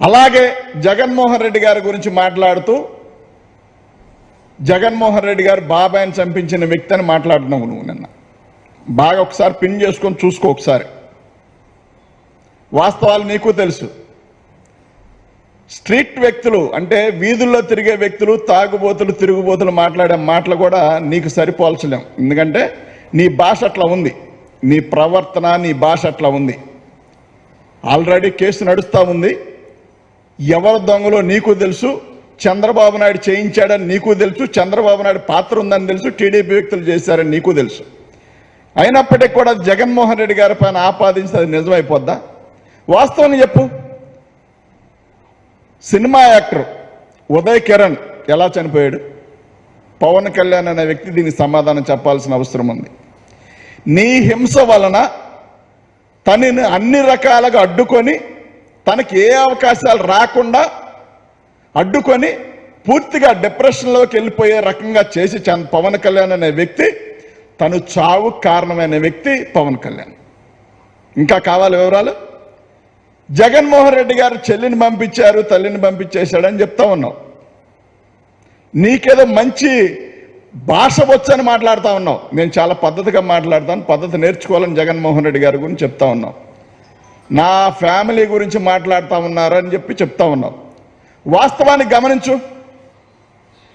అలాగే జగన్మోహన్ రెడ్డి గారి గురించి మాట్లాడుతూ జగన్మోహన్ రెడ్డి గారు బాబాయ్ని చంపించిన వ్యక్తి అని మాట్లాడినావు నువ్వు నిన్న. బాగా ఒకసారి పిన్ చేసుకొని చూసుకో ఒకసారి. వాస్తవాలు నీకు తెలుసు. స్ట్రీట్ వ్యక్తులు అంటే వీధుల్లో తిరిగే వ్యక్తులు తాగుబోతులు తిరుగుబోతులు మాట్లాడే మాటలు కూడా నీకు సరిపోల్చలేం. ఎందుకంటే నీ భాష అట్లా ఉంది. నీ ప్రవర్తన నీ భాష అట్లా ఉంది. ఆల్రెడీ కేసు నడుస్తూ ఉంది. ఎవరు దొంగలో నీకు తెలుసు? చంద్రబాబు నాయుడు చేయించాడని నీకు తెలుసు? చంద్రబాబు నాయుడు పాత్ర ఉందని తెలుసు? టీడీపీ వ్యక్తులు చేశారని నీకు తెలుసు? అయినప్పటికీ కూడా జగన్మోహన్ రెడ్డి గారి పైన ఆపాదించి అది నిజమైపోద్దా? వాస్తవం చెప్పు. సినిమా యాక్టర్ ఉదయ్ కిరణ్ ఎలా చనిపోయాడు? పవన్ కళ్యాణ్ అనే వ్యక్తి దీనికి సమాధానం చెప్పాల్సిన అవసరం ఉంది. నీ హింస వలన తనని అన్ని రకాలుగా అడ్డుకొని తనకి ఏ అవకాశాలు రాకుండా అడ్డుకొని పూర్తిగా డిప్రెషన్లోకి వెళ్ళిపోయే రకంగా చేసి చంద్ పవన్ కళ్యాణ్ అనే వ్యక్తి తను చావు కారణమైన వ్యక్తి పవన్ కళ్యాణ్. ఇంకా కావాలి వివరాలు? జగన్మోహన్ రెడ్డి గారు చెల్లిని పంపించారు తల్లిని పంపించేశాడని చెప్తా ఉన్నావు నీకేదో మంచి భాష వచ్చని మాట్లాడుతూ ఉన్నావు నేను చాలా పద్ధతిగా మాట్లాడతాను పద్ధతి నేర్చుకోవాలని జగన్మోహన్ రెడ్డి గారి గురించి చెప్తా ఉన్నావు నా ఫ్యామిలీ గురించి మాట్లాడుతా ఉన్నారు అని చెప్పి చెప్తా ఉన్నారు వాస్తవాన్ని గమనించు.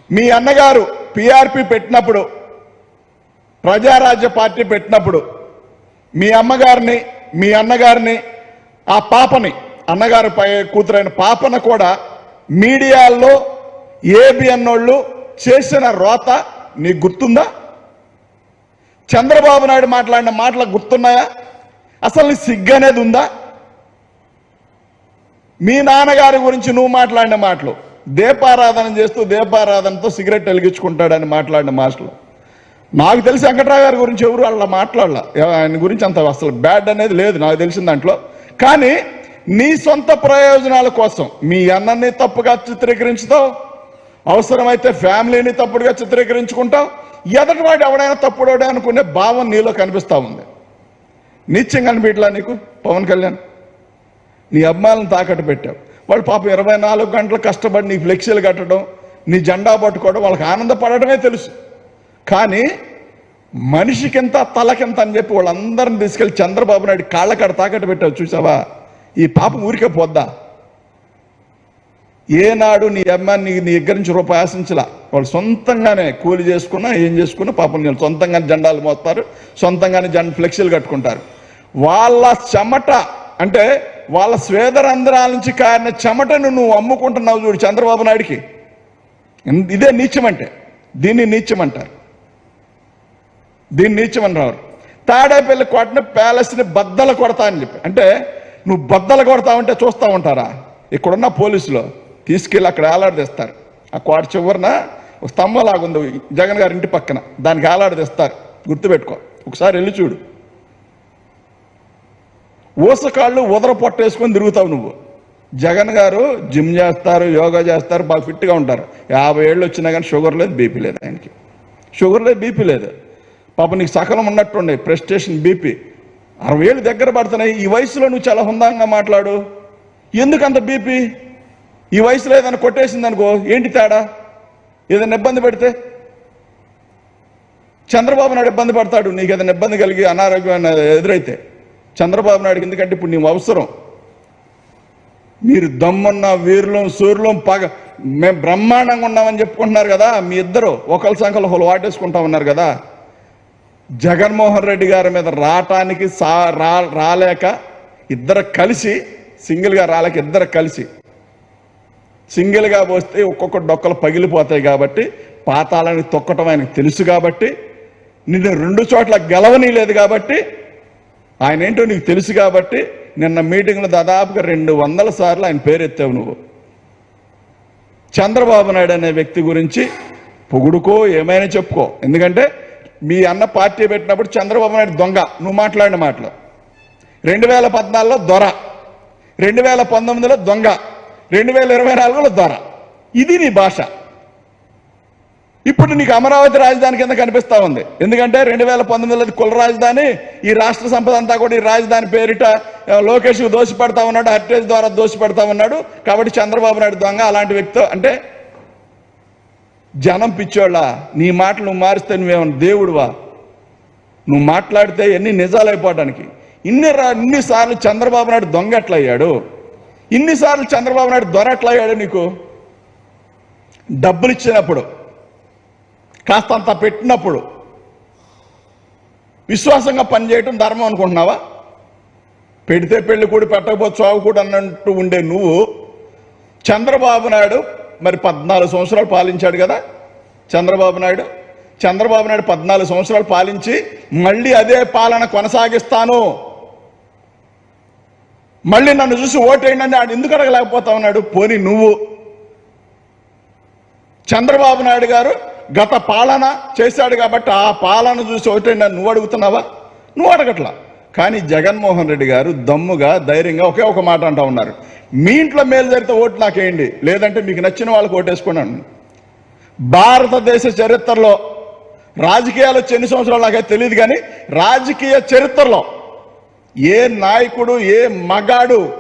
మీ అన్నగారు పిఆర్పి పెట్టినప్పుడు ప్రజారాజ్య పార్టీ పెట్టినప్పుడు మీ అమ్మగారిని మీ అన్నగారిని ఆ పాపని అన్నగారి పై కూతురైన పాపన కూడా మీడియాల్లో ఏబిఎన్ వాళ్ళు చేసిన రోత నీకు గుర్తుందా? చంద్రబాబు నాయుడు మాట్లాడిన మాటలు గుర్తున్నాయా? అసలు నీ సిగ్గు అనేది ఉందా? మీ నాన్నగారి గురించి నువ్వు మాట్లాడిన మాటలు. దీపారాధన చేస్తూ దీపారాధనతో సిగరెట్ వెలిగించుకుంటాడని మాట్లాడిన మాటలు. నాకు తెలిసి వెంకట్రావు గారి గురించి ఎవరు అలా మాట్లాడలే? ఆయన గురించి అంత అసలు బ్యాడ్ అనేది లేదు నాకు తెలిసిన దాంట్లో. కానీ నీ సొంత ప్రయోజనాల కోసం మీ అన్నని తప్పుగా చిత్రీకరించుతావు? అవసరమైతే ఫ్యామిలీని తప్పుడుగా చిత్రీకరించుకుంటావు? ఎదటివాడు ఎవడైనా తప్పుడోడే అనుకునే భావం నీలో కనిపిస్తా ఉంది. నిత్యం కనిపించలా నీకు? పవన్ కళ్యాణ్? నీ అభిమానులను తాకట్టు పెట్టావు. వాడు పాపం ఇరవై నాలుగు గంటలు కష్టపడి నీ ఫ్లెక్సీలు కట్టడం నీ జెండా పట్టుకోవడం వాళ్ళకి ఆనందపడటమే తెలుసు. కానీ మనిషికింత తలకింత అని చెప్పి వాళ్ళందరిని తీసుకెళ్ళి చంద్రబాబు నాయుడు కాళ్ళ కాడ తాకట్టు పెట్టావు చూసావా? ఈ పాపం ఊరికే పోద్దా? ఏనాడు నీ అమ్మాయి నీ నీ దగ్గర నుంచి రూపాయి ఆశించలా. వాళ్ళు సొంతంగానే కూలి చేసుకున్నా ఏం చేసుకున్నా పాపం నేను సొంతంగానే జెండాలు మోస్తారు సొంతంగానే జెండా ఫ్లెక్సీలు కట్టుకుంటారు. వాళ్ళ చెమట అంటే వాళ్ళ స్వేదరంధ్రాల నుంచి కారిన చెమటను నువ్వు అమ్ముకుంటున్నావు చూడు చంద్రబాబు నాయుడికి. ఇదే నీచం అంటే దీన్ని నీచం అంటారు దీన్ని నీచం అంటారు తాడేపల్లి కొట్టిన ప్యాలెస్ని బద్దలు కొడతా అని చెప్పి. అంటే నువ్వు బద్దలు కొడతా ఉంటే చూస్తూ ఉంటారా? ఇక్కడున్న పోలీసులు తీసుకెళ్ళి అక్కడ ఏలాడదీస్తారు ఆ కోట చివరన ఒక స్తంభం జగన్ గారి ఇంటి పక్కన. దానికి ఏలాడదీస్తారు గుర్తుపెట్టుకో. ఒకసారి వెళ్ళి చూడు. ఊసకాళ్ళు ఉదర పొట్టేసుకొని తిరుగుతావు నువ్వు. జగన్ గారు జిమ్ చేస్తారు యోగా చేస్తారు బాగా ఫిట్గా ఉంటారు. యాభై ఏళ్ళు వచ్చినా కానీ షుగర్ లేదు బీపీ లేదు ఆయనకి. షుగర్ లేదు బీపీ లేదు. పాప నీకు సకలం ఉన్నట్టుండే ప్రెస్టేషన్ బీపీ. అరవై ఏళ్ళు దగ్గర పడుతున్నాయి. ఈ వయసులో నువ్వు చాలా హుందాంగా మాట్లాడు. ఎందుకంత బీపీ? ఈ వయసులో ఏదైనా కొట్టేసింది అనుకో ఏంటి తేడా? ఏదైనా ఇబ్బంది పెడితే? చంద్రబాబు నాయుడు ఇబ్బంది పడతాడు నీకు ఏదైనా ఇబ్బంది కలిగి అనారోగ్యం ఎదురైతే. చంద్రబాబు నాయుడు ఎందుకంటే ఇప్పుడు నీవు అవసరం. మీరు దమ్మున్న వీరులం సూర్యులం పగ మేము బ్రహ్మాండంగా ఉన్నామని చెప్పుకుంటున్నారు కదా మీ ఇద్దరు. ఒకరి సంఖ్యలో ఒకరు వాటేసుకుంటా ఉన్నారు కదా. జగన్మోహన్ రెడ్డి గారి మీద రావటానికి సా రా రాలేక ఇద్దరు కలిసి సింగిల్గా రాలేక ఇద్దరు కలిసి. సింగిల్గా పోస్తే ఒక్కొక్క డొక్కలు పగిలిపోతాయి కాబట్టి పాతాలని తొక్కటం ఆయనకు తెలుసు కాబట్టి నిన్ను రెండు చోట్ల గెలవనీ లేదు కాబట్టి ఆయన ఏంటో నీకు తెలుసు కాబట్టి నిన్న మీటింగ్లో దాదాపుగా రెండు వందల సార్లు ఆయన పేరెత్తావు నువ్వు. చంద్రబాబు నాయుడు అనే వ్యక్తి గురించి పొగుడుకో ఏమైనా చెప్పుకో. ఎందుకంటే మీ అన్న పార్టీ పెట్టినప్పుడు చంద్రబాబు నాయుడు దొంగ. నువ్వు మాట్లాడిన మాటలు. రెండు వేల పద్నాలుగులో దొర. రెండు వేల పంతొమ్మిదిలో దొంగ. రెండు వేల ఇరవై నాలుగులో దొర. ఇది నీ భాష. ఇప్పుడు నీకు అమరావతి రాజధాని కింద కనిపిస్తా ఉంది. ఎందుకంటే రెండు వేల పంతొమ్మిదిలో కుల రాజధాని ఈ రాష్ట్ర సంపద అంతా కూడా ఈ రాజధాని పేరిట లోకేష్ దోషి పెడతా ఉన్నాడు హర్టేజ్ ద్వారా దోషి పెడతా ఉన్నాడు. కాబట్టి చంద్రబాబు నాయుడు దొంగ అలాంటి వ్యక్తి అంటే జనం పిచ్చోళ్ళ నీ మాటలు నువ్వు మారిస్తే నువ్వేమన్నా దేవుడువా? నువ్వు మాట్లాడితే ఎన్ని నిజాలైపోవడానికి ఇన్ని రా ఇన్నిసార్లు చంద్రబాబు నాయుడు దొంగ ఎట్లయ్యాడు? ఇన్నిసార్లు చంద్రబాబు నాయుడు దొర ఎట్లయ్యాడు నీకు? డబ్బులు ఇచ్చినప్పుడు. కాస్తంత పెట్టినప్పుడు విశ్వాసంగా పనిచేయటం ధర్మం అనుకుంటున్నావా? పెడితే పెళ్ళి కూడా పెట్టకపోతే చావు కూడా అన్నట్టు ఉండే నువ్వు చంద్రబాబు నాయుడు మరి పద్నాలుగు సంవత్సరాలు పాలించాడు కదా? చంద్రబాబు నాయుడు? చంద్రబాబు నాయుడు పద్నాలుగు సంవత్సరాలు పాలించి మళ్ళీ అదే పాలన కొనసాగిస్తాను. మళ్ళీ నన్ను చూసి ఓటేయండి అని ఆడు ఎందుకు అడగలేకపోతా ఉన్నాడు పోని నువ్వు. చంద్రబాబు నాయుడు గారు గత పాలన చేశాడు కాబట్టి ఆ పాలన చూసి ఒకటే నువ్వు అడుగుతున్నావా? నువ్వు అడగట్లా. కానీ జగన్మోహన్ రెడ్డి గారు దమ్ముగా ధైర్యంగా ఒకే ఒక మాట అంటా ఉన్నారు. మీ ఇంట్లో మేలు జరిగితే ఓటు నాకేయండి. లేదంటే మీకు నచ్చిన వాళ్ళకి ఓటేసుకున్నాను భారతదేశ చరిత్రలో రాజకీయాలు వచ్చి ఎన్ని సంవత్సరాలు నాకైతే తెలియదు కానీ రాజకీయ చరిత్రలో ఏ నాయకుడు ఏ మగాడు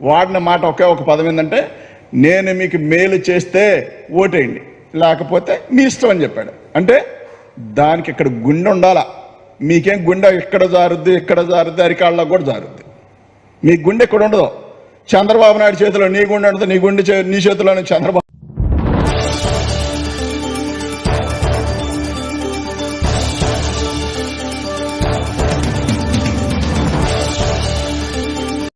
వాడిన మాట ఒకే ఒక పదం ఏంటంటే నేను మీకు మేలు చేస్తే ఓటేయండి. లేకపోతే మీ ఇష్టం అని చెప్పాడు. అంటే దానికి ఇక్కడ గుండె ఉండాలా? మీకేం గుండె ఇక్కడ జారుద్ది ఇక్కడ జారుద్ది అరికాళ్ళలో కూడా జారుద్ది. మీ గుండె ఇక్కడ ఉండదు? చంద్రబాబు నాయుడు చేతిలో నీ గుండె ఉండదు నీ గుండె చే- నీ చేతిలోనే చంద్రబాబు